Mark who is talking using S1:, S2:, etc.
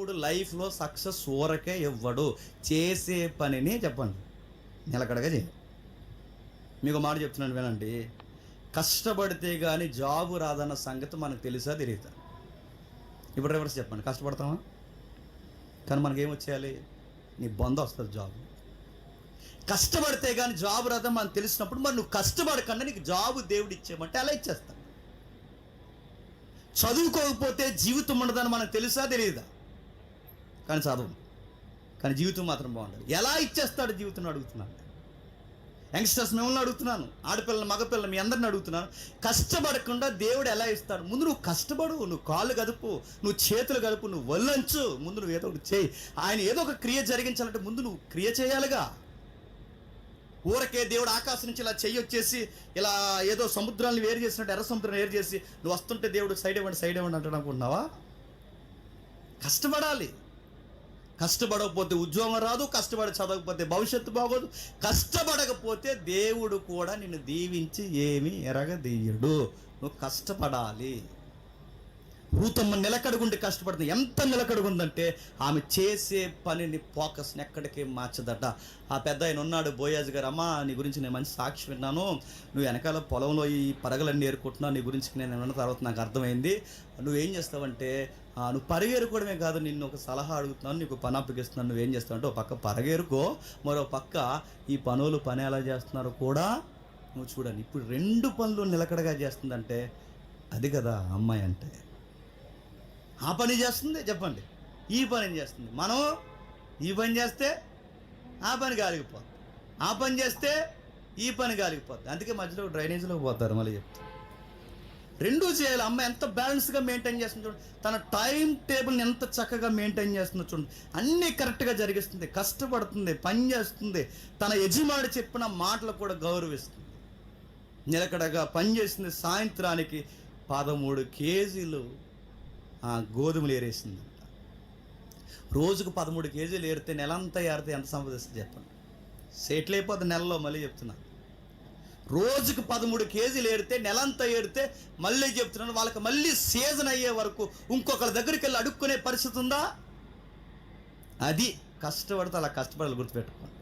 S1: దేవుడు లైఫ్లో సక్సెస్ ఊరకే ఇవ్వడు. చేసే పనిని చెప్పండి. నిలకడగా చేయండి. మీకు మాట చెప్తున్నాను వినండి. కష్టపడితే కానీ జాబు రాదన్న సంగతి మనకు తెలుసా తెలియదా? ఇప్పుడు రివర్స్ చెప్పండి. కష్టపడతామా? కానీ మనకేం వచ్చేయాలి? నీ బొంద వస్తుంది జాబ్. కష్టపడితే కానీ జాబ్ రాదని మనకు తెలిసినప్పుడు మరి నువ్వు కష్టపడకుండా నీకు జాబ్ దేవుడు ఇచ్చేయమంటే అలా ఇచ్చేస్తాను చదువుకోకపోతే జీవితం ఉండదని మనకు తెలుసా తెలియదా? కానీ చదువు కానీ జీవితం మాత్రం బాగుంటుంది ఎలా ఇచ్చేస్తాడు జీవితం అడుగుతున్నాను. యంగ్స్టర్స్ మిమ్మల్ని అడుగుతున్నాను. ఆడపిల్లలు మగపిల్లలు మీ అందరిని అడుగుతున్నాను. కష్టపడకుండా దేవుడు ఎలా ఇస్తాడు? ముందు నువ్వు కష్టపడు నువ్వు కాళ్ళు గదుపు నువ్వు చేతులు గదుపు నువ్వు వల్లంచు. ముందు నువ్వు ఏదో ఒకటి చేయి. ఆయన ఏదో ఒక క్రియ జరిగించాలంటే ముందు నువ్వు క్రియ చేయాలిగా. ఊరకే దేవుడు ఆకాశం నుంచి ఇలా చెయ్యి వచ్చేసి ఇలా ఏదో సముద్రాన్ని వేరు చేసినట్టు ఎర్ర సముద్రం వేరు చేసి నువ్వు వస్తుంటే దేవుడు సైడ్ ఇవ్వండి సైడ్ ఇవ్వండి అంటాడు అనుకుంటున్నావా? కష్టపడాలి. కష్టపడకపోతే ఉద్యోగం రాదు కష్టపడి చదవకపోతే భవిష్యత్తు బాగోదు. కష్టపడకపోతే దేవుడు కూడా నిన్ను దీవించి ఏమీ ఎరగదీయడు. నువ్వు కష్టపడాలి. రూతమ్మ నిలకడుగుండి కష్టపడుతుంది. ఎంత నిలకడుగుందంటే ఆమె చేసే పనిని ఫోకస్ని ఎక్కడికి మార్చదట. ఆ పెద్ద ఆయన ఉన్నాడు బోయాజ్ గారు అమ్మా నీ గురించి నేను మంచి సాక్షి విన్నాను. నువ్వు వెనకాల పొలంలో ఈ పరగలన్నీ ఏరుకుంటున్నావు. నీ గురించి నేను విన్న తర్వాత నాకు అర్థమైంది. నువ్వేం చేస్తావంటే ఆ, నువ్వు పరిగేరుకోవడమే కాదు నిన్ను ఒక సలహా అడుగుతున్నాను నీకు పని అప్పగిస్తున్నాను. నువ్వేం చేస్తావంటే ఒక పక్క పరగేరుకో మరో పక్క ఈ పనులు పని ఎలా చేస్తున్నారో కూడా నువ్వు చూడండి. ఇప్పుడు రెండు పనులు నిలకడగా చేస్తుందంటే అది కదా అమ్మాయి అంటే. ఆ పని చేస్తుంది చెప్పండి. ఈ పని చేస్తుంది? మనం ఈ పని చేస్తే ఆ పని గాలిగిపోద్ది ఆ పని చేస్తే ఈ పని గాలిగిపోద్ది అందుకే మధ్యలో డ్రైనేజీలోకి పోతారు మళ్ళీ చెప్తా. రెండూ చేయాలి. అమ్మ ఎంత బ్యాలెన్స్గా మెయింటైన్ చేస్తుంది చూడండి తన టైం టేబుల్ని ఎంత చక్కగా మెయింటైన్ చేస్తుందో చూడండి అన్నీ కరెక్ట్గా జరిగిస్తుంది. కష్టపడుతుంది పని చేస్తుంది. తన యజమాని చెప్పిన మాటలు కూడా గౌరవిస్తుంది. నిలకడగా పనిచేసింది సాయంత్రానికి పదమూడు కేజీలు గోధుమలు ఏరేసిందంట. రోజుకు పదమూడు కేజీలు ఏరితే నెలంతా ఏరితే ఎంత సంపాదిస్తుంది చెప్పండి. సెటిల్ అయిపోద్ది నెలలో మళ్ళీ చెప్తున్నా. రోజుకు పదమూడు కేజీలు ఏడితే నెలంతా ఏడితే మళ్ళీ చెప్తున్నాను. వాళ్ళకి మళ్ళీ సీజన్ అయ్యే వరకు ఇంకొకరి దగ్గరికి వెళ్ళి అడుక్కునే పరిస్థితి ఉందా? అది కష్టపడితే అలా కష్టపడాలి గుర్తుపెట్టుకోండి.